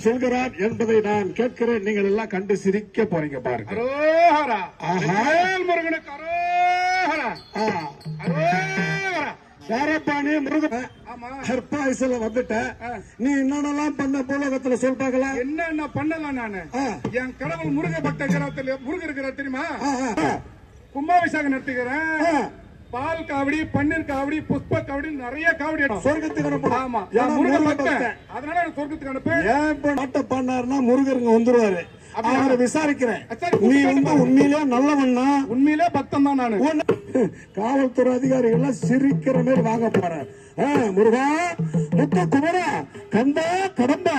சொல்கிறான் என்பதை நான் கேட்கிறேன். நீங்கள் எல்லாம் கண்டு சிரிக்க போறீங்க பாருங்க. முருகனுக்கு அரோஹரா ஆ, ஹெர்பாய்ஸ்ல வந்துட்ட. நீ என்னென்னலாம் பண்ண பூலகத்துல சொல்லிட்டாங்களா? என்ன என்ன பண்ணலாம் நானு. என் கடவுள் முருக பக்தர் முருகன் இருக்கிற தெரியுமா? கும்பாபிஷேகம் நடத்துகிறேன். பால் காவடி பன்னீர் காவடி புஷ்ப காவடி நிறைய காவடி சொர்க்கத்துக்கு அனுப்பணும். ஆமா. முருகன். அதனால சொர்க்கத்துக்கு அனுப்பு ஏன் நாட்டை பண்ணாருன்னா முருகருங்க வந்துருவாரு. அவரை விசாரிக்கிறேன். சரி, நீ வந்து உண்மையிலே நல்லவன்னா உண்மையிலே பக்தன் தான் நானு. உன்னை- காவல்துறை அதிகாரிகள் எல்லாம் சிரிக்கிற மாதிரி வாங்க போறேன் முருகா முத்த குமரா கந்தா கடம்பா.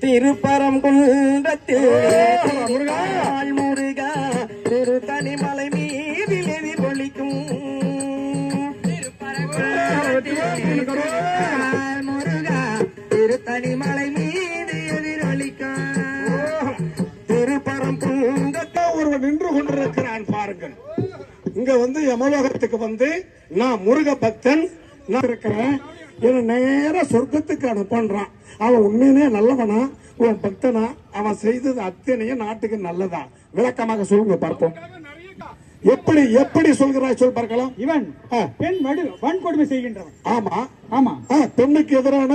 திருப்பரம் குன்றத்தில். முருகா. பாருங்கள் இங்க வந்து யமலோகத்துக்கு வந்து நான் முருக பக்தன் நான் இருக்கிறேன். என்ன நேர சொர்க்கத்துக்கு அனுப்பன்றான். அவன் உண்மையிலே நல்லவனா? உன் பக்தனா? அவன் செய்தது அத்தனையும் நாட்டுக்கு நல்லதா? விளக்கமாக சொல்லுங்க பார்ப்போம். எப்படி எப்படி சொல்கிறாய் சொல் பார்க்கலாம். இவன் பெண் வடு வன்கொடுமை செய்கின்றவன். ஆமா. ஆமா. பெண்ணுக்கு எதிரான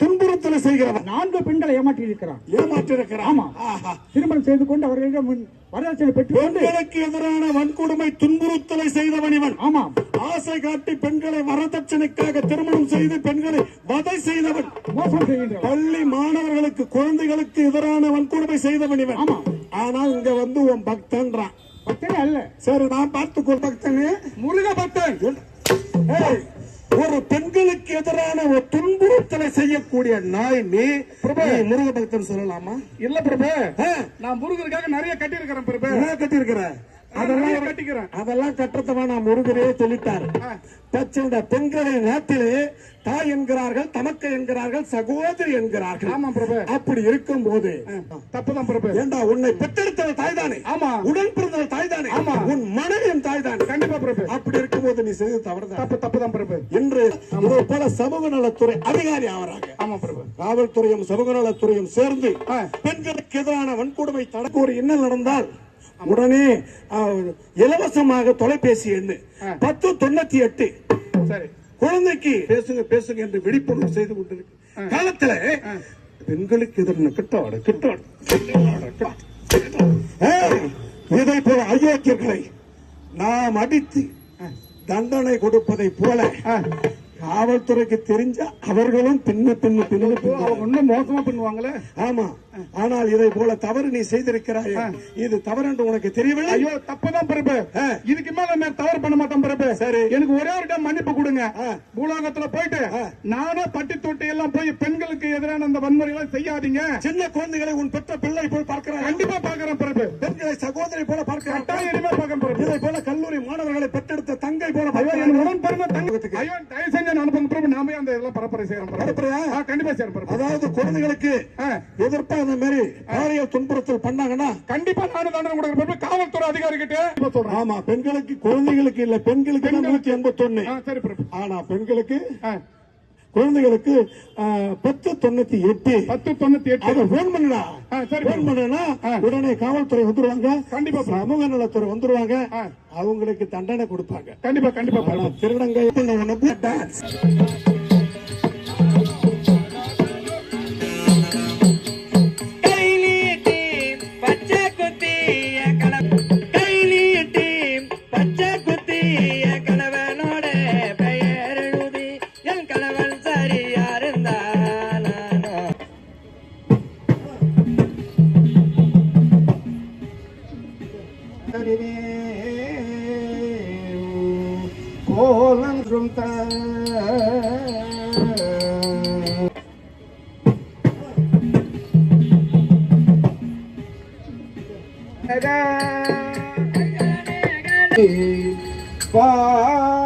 துன்புறுத்தலை செய்கிறவன். நான்கு பெண்களை ஏமாற்றி இருக்கிறான் ஏமாற்றி இருக்கிறான் ஆமா. திருமணம் செய்து கொண்டு அவர்களிடம் வரதட்சணை பெற்றுக்கொண்டு பெண்களுக்கு எதிரான வன்கொடுமை துன்புறுத்தலை செய்தவன் இவன். ஆமாம். ஆசை காட்டி பெண்களை வரதட்சணைக்காக திருமணம் செய்து பெண்களை வதை செய்தவன். மோசம் பள்ளி மாணவர்களுக்கு குழந்தைகளுக்கு எதிரான வன்கொடுமை செய்தவன் இவன். ஆமா. ஆனால் இங்க வந்து உன் பக்தன்றான். பக்தனே அல்ல. சரி நான் பார்த்துக்கோ பக்தனே. முருக பக்தன் ஒரு பெண்களுக்கு எதிரான செய்யக்கூடிய நாய் நீ முருக பக்தன் சொல்லலாமா? இல்ல பிரபு. நான் முருகனுக்காக நிறைய கட்டி இருக்கிறேன் பிரபு. என்ன கட்டியிருக்கிற? நிறைய அதெல்லாம் அதெல்லாம் கட்டத்தவா நான் முருகரே சொல்லிட்டார். இந்த பெண்களை நாட்டிலே தாய் என்கிறார்கள் தமக்கை என்கிறார்கள் சகோதரி என்கிறார்கள். ஆமா பிரபு. அப்படி இருக்கும் போது தப்புதான் பிரபு. ஏண்டா உன்னை பெற்றெடுத்தவள் தாய் தானே ஆமா. உடன் பிறந்தவள் தாய் தானே ஆமா. உன் மனைவியும் தாய் தானே கண்டிப்பா பிரபு. அப்படி இருக்கும்போது நீ செய்து தவறுதான். தப்பு தப்புதான் பிரபு. இன்று இதே போல சமூக நலத்துறை அதிகாரி ஆவறாங்க ஆமா பிரபு. காவல்துறையும் சமூக நலத்துறையும் சேர்ந்து. பெண்களுக்கு எதிரான வன்கொடுமை தடுக்க ஒரு இன்னல் நடந்தால் உடனே இலவசமாக தொலைபேசி எண்ணு. பத்து தொண்ணூத்தி எட்டு. குழந்தைக்கு பேசுங்க பேசுங்க என்று விழிப்புணர்வு செய்து கொண்டிருக்கு. காலத்துல பெண்களுக்கு எதிரான கிட்டவாடு கிட்டவாடு இதை போல அயோக்கியர்களை நாம் அடித்து தண்டனை கொடுப்பதை போல காவல்துறைக்கு தெரிஞ்ச அவர்களும் பின்ன பின்னு பின்னு இன்னும் மோசமா பண்ணுவாங்களே? ஆமா. ஆனால் இதை போல தவறு நீ செய்திருக்கிறாய். இது தவறு என்று உனக்கு தெரியவில்லை? ஐயோ தப்புதான் பிரபு ஆ. இதுக்கு மேல நான் தவறு பண்ண மாட்டேன் பிரபு சரி. எனக்கு ஒரே ஒரு டைம் மன்னிப்பு கொடுங்க. பூலோகத்துல போயிட்டு நானே பட்டி தொட்டி எல்லாம் போய் பெண்களுக்கு எதிரான அந்த வன்முறைகளை செய்யாதீங்க. சின்ன குழந்தைகளை உன் பெற்ற பிள்ளை போல் பார்க்கிறாய். கண்டிப்பா பாக்குறேன் பிரபு பெண்களை சகோதரி போல பார்க்கிறாய் கட்டாயம் இனிமே பார்க்க பிரபு இதை போல கல்லூரி மாணவர்களை பெற்றெடுத்த தங்கை போல ஐயோ என் பார்க்கிறாய். உடன் பிறந்த தங்க ஐயோ தயவு செஞ்சு அனுப்புங்க பிரபு நாமே அந்த இதெல்லாம் ஆ, கண்டிப்பா பிரபு அதாவது குழந்தைகளுக்கு. எதிர்ப்பா இந்த மாதிரி பாலியல் துன்புறுத்தல் பண்ணாங்கன்னா கண்டிப்பா நானும் தண்டனை கொடுக்குற பிரபு காவல்துறை அதிகாரி கிட்ட சொல்றேன். ஆமா பெண்களுக்கு குழந்தைகளுக்கு இல்ல பெண்களுக்கு நூத்தி எண்பத்தி ஒண்ணு சரி ஆனா பெண்களுக்கு குழந்தைகளுக்கு பத்து தொண்ணூத்தி எட்டு. பத்து தொண்ணூத்தி எட்டு. அதை போன் சரி போன் பண்ணுனா உடனே காவல்துறை வந்துருவாங்க. கண்டிப்பா. சமூக நலத்துறை வந்துருவாங்க. அவங்களுக்கு தண்டனை கொடுப்பாங்க. கண்டிப்பா கண்டிப்பா பிரபு molan rumta Bye.